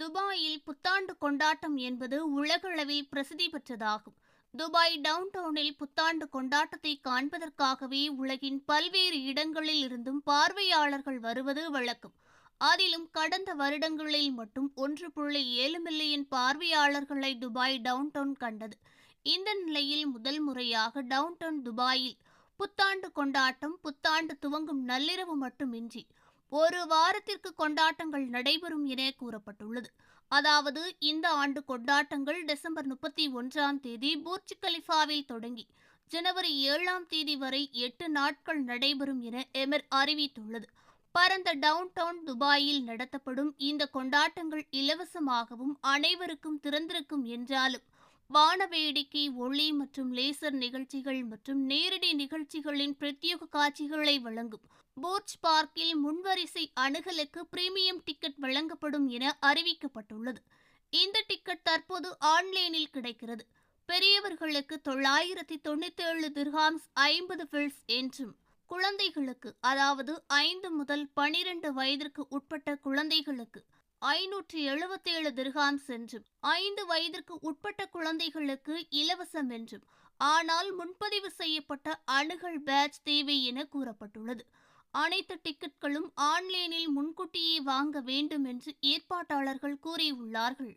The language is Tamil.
துபாயில் புத்தாண்டு கொண்டாட்டம் என்பது உலகளவில் பிரசித்தி பெற்றதாகும். துபாய் டவுன் டவுனில் புத்தாண்டு கொண்டாட்டத்தை காண்பதற்காகவே உலகின் பல்வேறு இடங்களில் இருந்தும் பார்வையாளர்கள் வருவது வழக்கம். அதிலும் கடந்த வருடங்களில் மட்டும் ஒன்று புள்ளி ஏழு மில்லியன் பார்வையாளர்களை துபாய் டவுன் டவுன் கண்டது. இந்த நிலையில் முதல் முறையாக டவுன் டவுன் துபாயில் புத்தாண்டு கொண்டாட்டம் புத்தாண்டு துவங்கும் நள்ளிரவு மட்டுமின்றி ஒரு வாரத்திற்கு கொண்டாட்டங்கள் நடைபெறும் என கூறப்பட்டுள்ளது. அதாவது இந்த ஆண்டு கொண்டாட்டங்கள் டிசம்பர் முப்பத்தி ஒன்றாம் தேதி பூர்ஜ் கலிஃபாவில் தொடங்கி ஜனவரி ஏழாம் தேதி வரை எட்டு நாட்கள் நடைபெறும் என எமர் அறிவித்துள்ளது. பரந்த டவுன் டவுன் துபாயில் நடத்தப்படும் இந்த கொண்டாட்டங்கள் இலவசமாகவும் அனைவருக்கும் திறந்திருக்கும் என்றாலும் வான வேடிக்கை ஒளி மற்றும் லேசர் நிகழ்ச்சிகள் மற்றும் நேரடி நிகழ்ச்சிகளின் பிரத்யேக காட்சிகளை வழங்கும். போர்ச் பார்க்கில் முன்வரிசை அணுகலுக்கு பிரீமியம் டிக்கெட் வழங்கப்படும் என அறிவிக்கப்பட்டுள்ளது. இந்த டிக்கெட் தற்போது ஆன்லைனில் கிடைக்கிறது. பெரியவர்களுக்கு தொள்ளாயிரத்தி தொண்ணூத்தி ஏழு திர்ஹாம்ஸ் ஐம்பது ஃபில்ஸ் என்றும் குழந்தைகளுக்கு அதாவது ஐந்து முதல் பனிரெண்டு வயதிற்கு உட்பட்ட குழந்தைகளுக்கு ஐநூற்றி எழுபத்தேழு திர்ஹாம்ஸ் என்றும் ஐந்து வயதிற்கு உட்பட்ட குழந்தைகளுக்கு இலவசம் என்றும் ஆனால் முன்பதிவு செய்யப்பட்ட அணுகல் பேட்ச் தேவை என கூறப்பட்டுள்ளது. அனைத்து டிக்கெட்களும் ஆன்லைனில் முன்கூட்டியே வாங்க வேண்டும் என்று ஏற்பாட்டாளர்கள் கூறியுள்ளார்கள்.